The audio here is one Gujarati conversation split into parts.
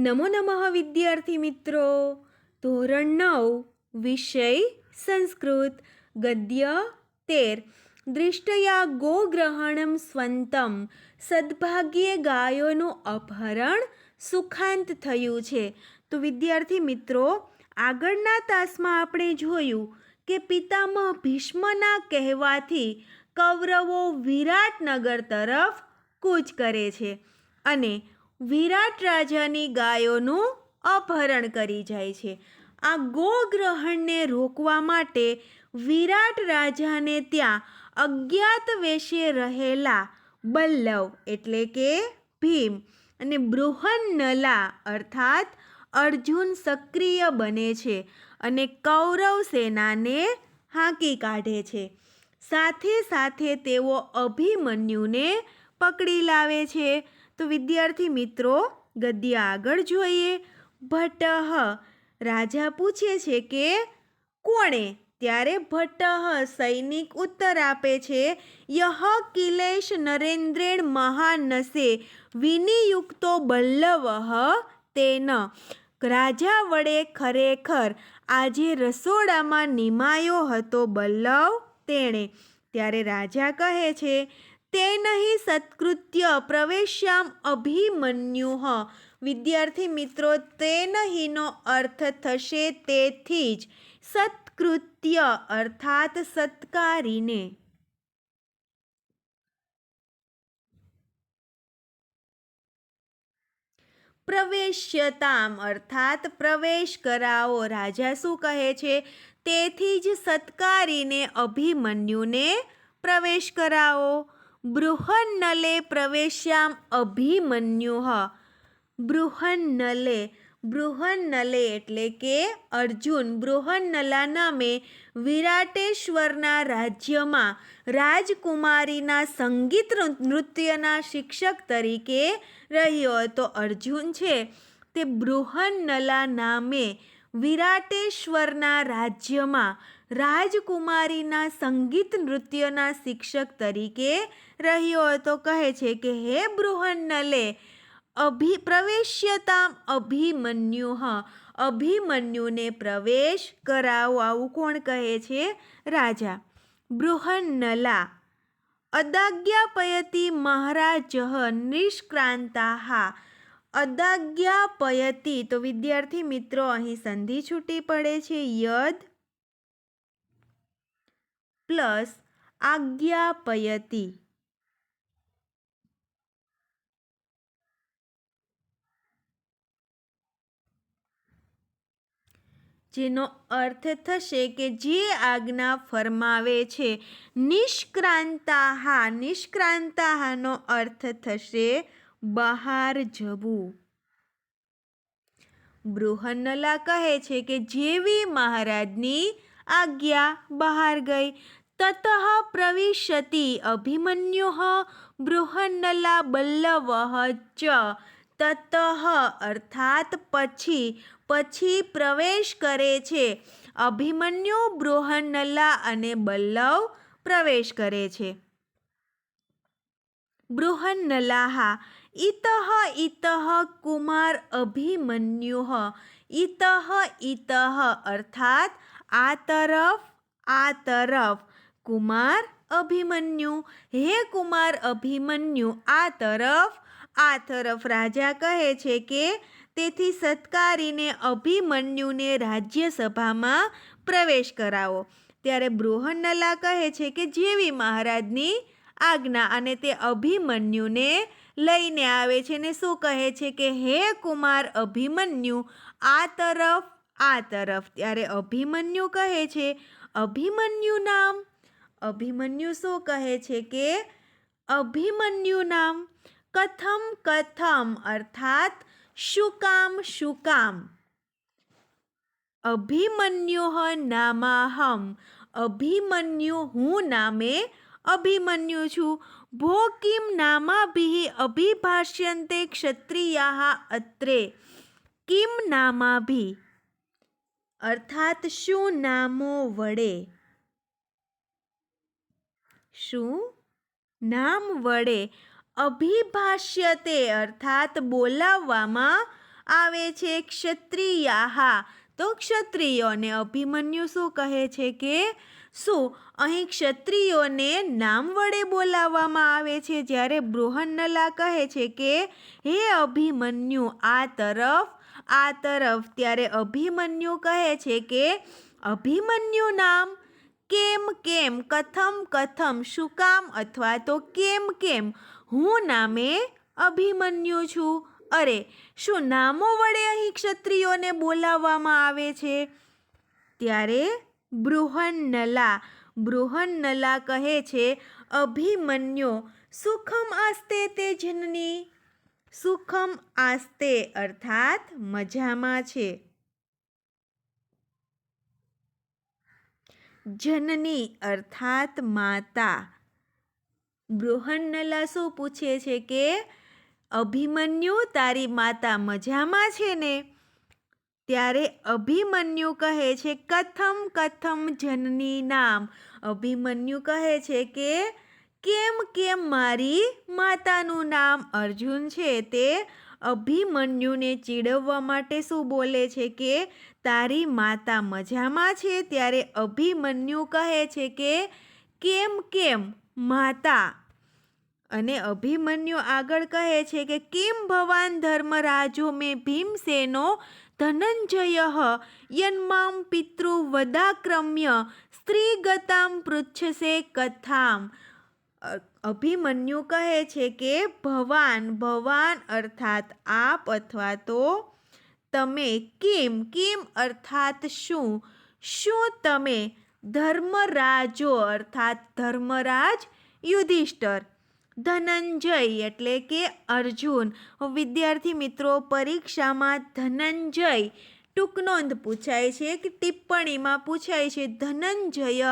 નમો નમઃ વિદ્યાર્થી મિત્રો. ધોરણ નવ, વિષય સંસ્કૃત, ગદ્ય તેર. દૃષ્ટયા ગોગ્રહણમ સ્વંતમ. સદભાગ્યે ગાયોનું અપહરણ સુખાંત થયું છે. તો વિદ્યાર્થી મિત્રો, આગળના તાસમાં આપણે જોયું કે પિતામહ ભીષ્મના કહેવાથી કૌરવો વિરાટનગર તરફ કૂચ કરે છે. અને વિરાટ રાજાની ગાયોનું અપહરણ કરી જાય છે. આ ગોગ્રહણને રોકવા માટે વિરાટ રાજાને ત્યાં અજ્ઞાત વેશે રહેલા બલ્લવ એટલે કે ભીમ અને બૃહન્નલા અર્થાત અર્જુન સક્રિય બને છે અને કૌરવ સેનાને હાંકી કાઢે છે. સાથે સાથે તેઓ અભિમન્યુને પકડી લાવે છે. તો વિદ્યાર્થી મિત્રો, ગદ્ય આગળ જોઈએ. ભટ્ટ રાજા પૂછે છે કે, કોણે ત્યારે ભટ્ટ સૈનિક ઉત્તર આપે છે? યહ કિલેશ નરેન્દ્રેણ મહાનસે વિનિયુક્તો બલ્લવઃ તેન. રાજા વડે ખરેખર આજે રસોડામાં નિમાયો હતો બલ્લવ તેણે. ત્યારે રાજા કહે છે તે નહીં સત્કૃત્ય. પ્રવેશ્યામ અભિમન્યુહ વિદ્યાર્થી મિત્રો, તે નહીંનો અર્થ થશે તેથી જ સત્કૃત્ય, અર્થાત સત્કારીને. પ્રવેશ્યતામ, અર્થાત પ્રવેશ કરાવો. રાજા શું કહે છે? તેથી જ સત્કારીને અભિમન્યુને પ્રવેશ કરાવો. બૃહન્નલે પ્રવેશ્યામ અભિમન્યુ બૃહન્નલે બૃહન્નલે એટલે કે અર્જુન, બૃહન્નલા નામે વિરાટેશ્વરના રાજ્યમાં રાજકુમારીના સંગીત નૃત્યના શિક્ષક તરીકે રહ્યો હતો અર્જુન છે. તે બૃહન્નલા નામે વિરાટેશ્વરના રાજ્યમાં રાજકુમારીના સંગીત નૃત્યના શિક્ષક તરીકે રહ્યો હતો. કહે છે કે, હે બૃહન્નલે અભિ પ્રવેશ્યતામ અભિમન્યુ, હ, અભિમન્યુને પ્રવેશ કરાવો. આવું કોણ કહે છે? રાજા. બૃહન્નલા અદાજ્ઞાપયતિ મહારાજ નિષ્ક્રાંતા અદાજ્ઞાપયતિ તો વિદ્યાર્થી મિત્રો, અહીં સંધિ છૂટી પડે છે. યદ પ્લસ આજ્ઞાપયતિ. જેનો અર્થ થશે કે જે આજ્ઞા ફરમાવે છે, નિષ્ક્રાંતાહા. નિષ્ક્રાંતાહાનો અર્થ થશે બહાર જવું. બૃહન્નલા કહે છે કે જેવી મહારાજની આજ્ઞા બહાર ગઈ તત પ્રવિશતિ અભિમન્યુ બૃહન્નલા બલ્લવ ચ તત અર્થાત પછી પછી પ્રવેશ કરે છે અભિમન્યુ બૃહન્નલા અને બલ્લવ પ્રવેશ કરે છે બૃહન્નલાહા ઇતઃ ઇતઃ કુમાર અભિમન્યુહ ઇતઃ ઇતઃ અર્થાત આ તરફ આ તરફ કુમાર અભિમન્યુ. હે કુમાર અભિમન્યુ, આ તરફ આ તરફ રાજા કહે છે કે, તેથી સત્કારીને અભિમન્યુને રાજ્યસભામાં પ્રવેશ કરાવો. ત્યારે બૃહન્નલા કહે છે કે, જેવી મહારાજની આજ્ઞા અને તે અભિમન્યુને લઈને આવે છે ને શું કહે છે કે, હે કુમાર અભિમન્યુ, આ તરફ આ તરફ. ત્યારે અભિમન્યુ કહે છે, અભિમન્યુ નામ અભિમન્યુ શું કહે છે કે અભિમન્યુ નામ કથમ કથમ, અર્થાત શું કામ શું કામ? અભિમન્યુ નામાહમ. અભિમન્યુ હું નામે અભિમન્યુ છું. ભો કિમ નામાભિ અભિભાષ્યંતે ક્ષત્રિયા અત્રે. કિમ નામાભિ? અર્થાત શું નામો વડે? શું? નામ વડે અભિભાષ્યતે અર્થાત બોલાવવામાં આવે છે ક્ષત્રિયાહા. તો ક્ષત્રિયોને અભિમન્યુ શું કહે છે કે? શું? અહીં ક્ષત્રિયોને નામ વડે બોલાવવામાં આવે છે જ્યારે બૃહન્નલા કહે છે કે, હે અભિમન્યુ, આ તરફ આ તરફ. ત્યારે અભિમન્યુ કહે છે કે, અભિમન્યુ નામ કેમ કેમ, કથમ કથમ, શું કામ અથવા તો કેમ કેમ? હું નામે અભિમન્યુ છું. અરે, શું નામો વડે અહીં ક્ષત્રિયોને બોલાવવામાં આવે છે? ત્યારે બૃહન્નલા બૃહન્નલા કહે છે, અભિમન્યો, સુખમ આસ્તે તે જનની. સુખમ આસ્તે અર્થાત મજામાં છે. જનની અર્થાત માતા. બૃહન્નલા શું પૂછે છે કે, અભિમન્યુ તારી માતા મજામાં છે ને? ત્યારે અભિમન્યુ કહે છે, કથમ કથમ જનની નામ. અભિમન્યુ કહે છે કે, કેમ કેમ મારી માતાનું નામ અર્જુન છે તે અભિમન્યુને ચીડવવા માટે શું બોલે છે કે, તારી માતા મજામાં છે? ત્યારે અભિમન્યુ કહે છે કે, કેમ કેમ, માતા? અને અભિમન્યુ આગળ કહે છે કે, કેમ ભવાન ધર્મરાજો મેં ભીમસેનો ધનંજય યન્મામ પિતૃ વદાક્રમ્ય સ્ત્રીગતામ પૃચ્છસે કથામ. અભિમન્યુ કહે છે કે, ભવાન ભવાન અર્થાત આપ અથવા તો તમે કેમ કેમ અર્થાત શું? શું તમે ધર્મરાજો અર્થાત ધર્મરાજ યુધિષ્ઠર? ધનંજય એટલે કે અર્જુન. વિદ્યાર્થી મિત્રો, પરીક્ષામાં ધનંજય ટૂંકનોંધ પૂછાય છે કે ટિપ્પણીમાં પૂછાય છે, ધનંજય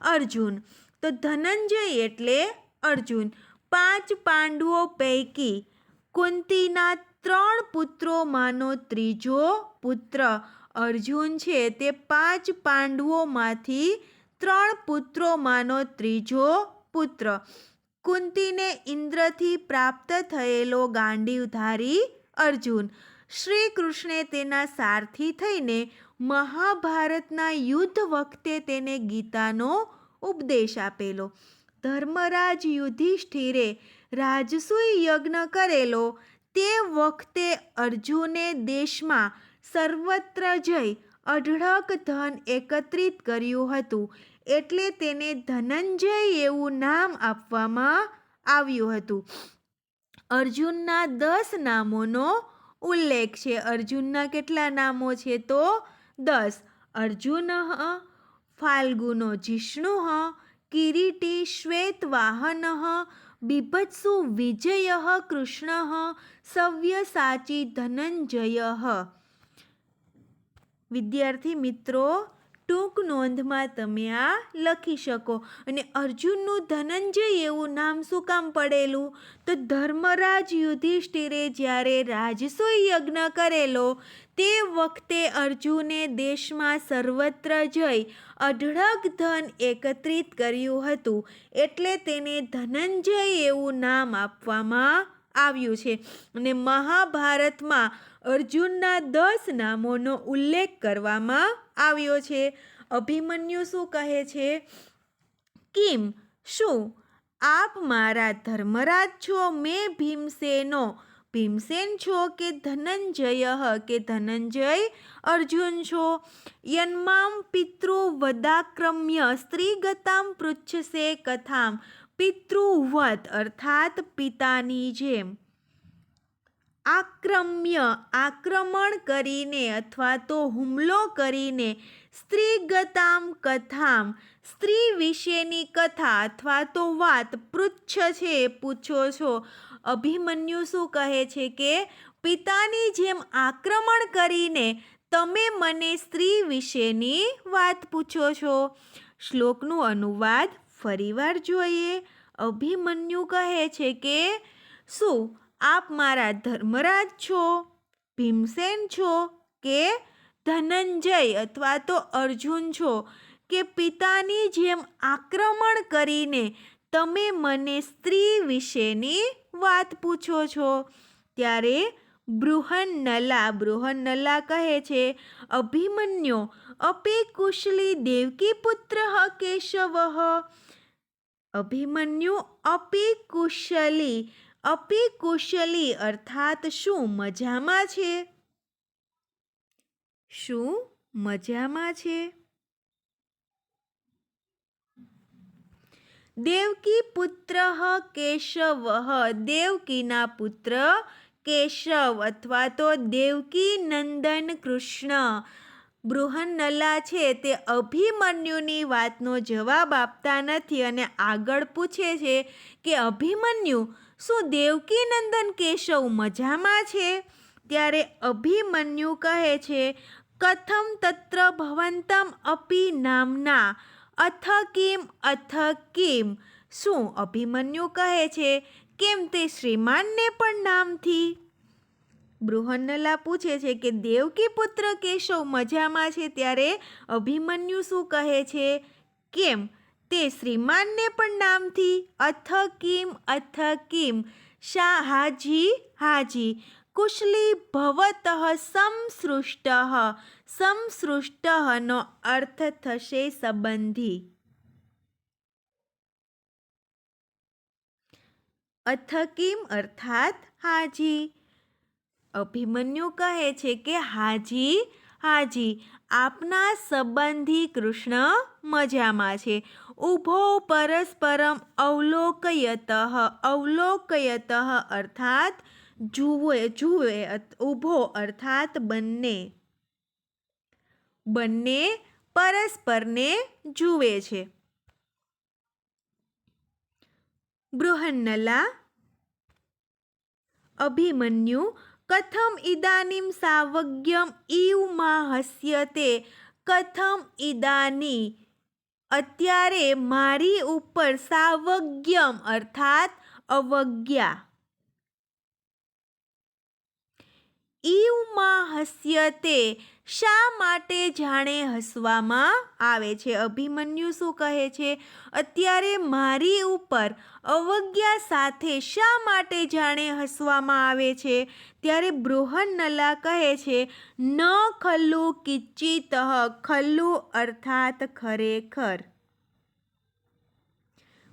અર્જુન. તો ધનંજય એટલે અર્જુન. પાંચ પાંડવો પૈકી કુંતીના ત્રણ પુત્રોમાંનો ત્રીજો પુત્ર અર્જુન છે. તે પાંચ પાંડવોમાંથી ત્રણ પુત્રોમાંનો ત્રીજો પુત્ર. કુંતીને ઇન્દ્રથી પ્રાપ્ત થયેલો ગાંડીવધારી અર્જુન. શ્રી કૃષ્ણે તેના સારથી થઈને મહાભારતના યુદ્ધ વખતે તેને ગીતાનો ઉપદેશ આપેલો. ધર્મરાજ યુધિષ્ઠિરે રાજસૂય યજ્ઞ કરેલો. તે વખતે અર્જુને દેશમાં સર્વત્ર જઈ અઢળક ધન એકત્રિત કર્યું હતું. એટલે તેને ધનંજય એવું નામ આપવામાં આવ્યું હતું. અર્જુનના દસ નામોનો ઉલ્લેખ છે. અર્જુનના કેટલા નામો છે તો? દસ. અર્જુન ફાલ્ગુનો જિષ્ણુ કિરીટી શ્વેતવાહન, બિભત્સુ વિજય કૃષ્ણ સવ્યસાચી ધનંજય. વિદ્યાર્થી મિત્રો, ટૂંક નોંધમાં તમે આ લખી શકો. અને અર્જુનનું ધનંજય એવું નામ શું કામ પડેલું? તો ધર્મરાજ યુધિષ્ઠિરે જ્યારે રાજસોય યજ્ઞ કરેલો તે વખતે અર્જુને દેશમાં સર્વત્ર જઈ અઢળક ધન એકત્રિત કર્યું હતું એટલે તેને ધનંજય એવું નામ આપવામાં આવ્યું છે. અને મહાભારતમાં અર્જુનના દસ નામોનો ઉલ્લેખ કરવામાં આવ્યો છે. અભિમન્યુ શું કહે છે? કિમ, શું આપ મારા ધર્મરાજ છો? મેં ભીમસેનો ભીમસેન છો કે ધનંજય કે ધનંજય અર્જુન છો? યન્મામ પિતૃ વદાક્રમ્ય સ્ત્રીગતામ પૃચ્છસે કથામ. પિતૃવત અર્થાત પિતાની જેમ. આક્રમ્ય આક્રમણ કરીને અથવા તો હુમલો કરીને સ્ત્રીગતામ કથામ. સ્ત્રી વિશેની કથા અથવા તો વાત પૃચ્છ છે, પૂછો છો. અભિમન્યુ શું કહે છે કે, પિતાની જેમ આક્રમણ કરીને તમે મને સ્ત્રી વિશેની વાત પૂછો છો. શ્લોકનું અનુવાદ ફરીવાર જોઈએ. અભિમન્યુ કહે છે કે, શું આપ મારા ધર્મરાજ છો, ભીમસેન છો કે ધનંજય અથવા તો અર્જુન છો કે પિતાની જેમ આક્રમણ કરીને તમે મને સ્ત્રી વિશેની વાત પૂછો છો? ત્યારે બૃહન્નલા બૃહન્નલા કહે છે, અભિમન્યો, અપે કુશલી દેવકી પુત્ર કેશવ અભિમન્યુ, અપે કુશલી અપે કુશલી અર્થાત શું મજામાં છે? શું મજામાં છે? દેવકી પુત્ર કેશવ દેવકીના પુત્ર કેશવ અથવા તો દેવકી નંદન કૃષ્ણ. બૃહન્નલા છે તે અભિમન્યુની વાતનો જવાબ આપતા નથી અને આગળ પૂછે છે કે અભિમન્યુ, શું દેવકી નંદન કેશવ મજામાં છે? ત્યારે અભિમન્યુ કહે છે, કથમ તત્ર ભવંતમ અપી નામના અથ કિમ અથ કિમ. શું અભિમન્યુ કહે છે? કેમ તે શ્રીમાનને પણ નામથી? બૃહન્નલા પૂછે છે કે દેવકી પુત્ર કેશવ મજામાં છે ત્યારે અભિમન્યુ શું કહે છે? કેમ તે શ્રીમાનને પણ નામથી? અથ કિમ અથ કિમ. શા, હાજી હાજી. કુશલી ભવતઃ સમસૃષ્ટ સમસૃષ્ટનો અર્થ થશે સંબંધી અથ કિમ અર્થાત હાજી અભિમન્યુ કહે છે કે હાજી હાજી આપના સંબંધી કૃષ્ણ મજામાં છે ઊભો પરસ્પરમ અવલોકયત અવલોકયત અર્થાત જુએ જુએ ઊભો અર્થાત બંને. બંને પરસ્પરને જુએ છે. બૃહન્નલા, અભિમન્યુ, કથમ ઇદાનીમ સાવજ્ઞમ ઇવમાં હસ્યતે, કથમ ઇદાની, અત્યારે મારી ઉપર સાવજ્ઞમ અર્થાત અવજ્ઞા. ઈવમાં હસ્યતે શા માટે જાણે હસવામાં આવે છે? અભિમન્યુ શું કહે છે? અત્યારે મારી ઉપર અવજ્ઞા સાથે શા માટે જાણે હસવામાં આવે છે? ત્યારે બૃહન્નલા કહે છે, ન ખલ્લુ કિચ્ચિત ખલ્લુ અર્થાત ખરેખર.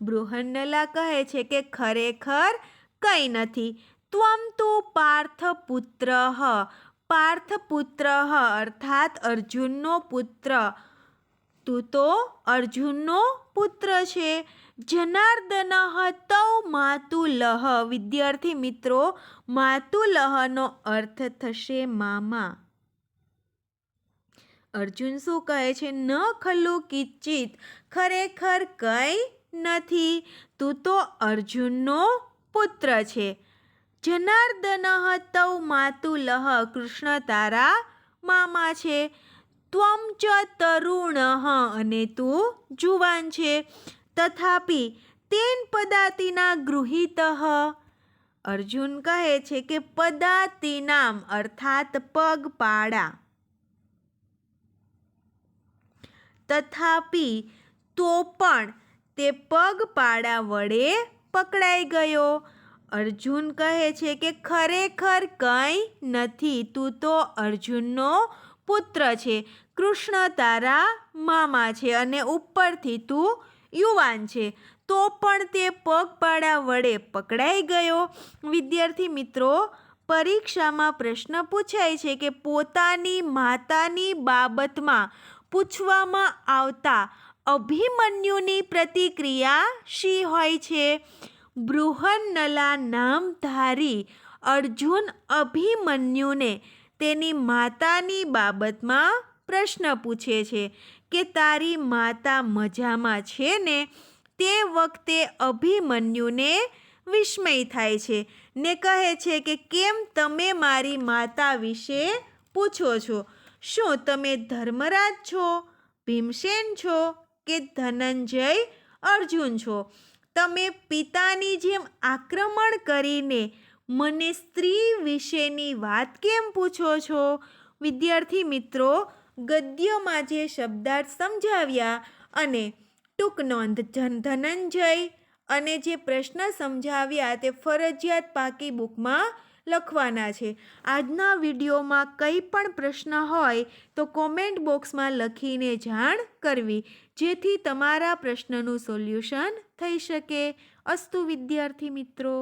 બૃહન્નલા કહે છે કે ખરેખર કંઈ નથી. ત્વમ તુ પાર્થપુત્ર. પાર્થપુત્ર અર્થાત અર્જુનનો પુત્ર. તું તો અર્જુનનો પુત્ર છે. જનાર્દન તૌ માતુલહ વિદ્યાર્થી મિત્રો, માતુલહનો અર્થ થશે મામા. અર્જુન શું કહે છે? ન ખલ્લુ કિચિત. ખરેખર કંઈ નથી. તું તો અર્જુનનો પુત્ર છે. જનાર્દન તૌ માતુલહ કૃષ્ણ તારા મામા છે. ત્વમ ચ તરુણ અને તું જુવાન છે. તથાપિ તેન પદાતિના ગૃહિત. અર્જુન કહે છે કે પદાતિનામ અર્થાત પગપાળા. તથાપિ તો પણ તે પગપાળા વડે પકડાઈ ગયો. અર્જુન કહે છે કે ખરેખર કંઈ નથી, તું તો અર્જુનનો પુત્ર છે. કૃષ્ણ તારા મામા છે અને ઉપરથી તું યુવાન છે. તો પણ તે પગપાળા વડે પકડાઈ ગયો. વિદ્યાર્થી મિત્રો, પરીક્ષામાં પ્રશ્ન પૂછાય છે કે પોતાની માતાની બાબતમાં પૂછવામાં આવતા અભિમન્યુની પ્રતિક્રિયા શી હોય છે? બૃહન્નલા નામધારી અર્જુન અભિમન્યુને તેની માતાની બાબતમાં પ્રશ્ન પૂછે છે કે તારી માતા મજામાં છે ને? તે વખતે અભિમન્યુને વિસ્મય થાય છે ને કહે છે કે કેમ તમે મારી માતા વિશે પૂછો છો? શું તમે ધર્મરાજ છો, ભીમસેન છો કે ધનંજય અર્જુન છો? તમે પિતાની જેમ આક્રમણ કરીને મને સ્ત્રી વિશેની વાત કેમ પૂછો છો? વિદ્યાર્થી મિત્રો, ગદ્યમાં જે શબ્દાર્થ સમજાવ્યા અને ટૂંક નોંધ ધન ધનંજય અને જે પ્રશ્ન સમજાવ્યા તે ફરજિયાત પાકી બુકમાં લખવાના છે. આજના વિડીયોમાં કંઈ પણ પ્રશ્ન હોય તો કોમેન્ટ બોક્સમાં લખીને જાણ કરવી, જેથી તમારા પ્રશ્નનું સોલ્યુશન થઈ શકે. અસ્તુ વિદ્યાર્થી મિત્રો.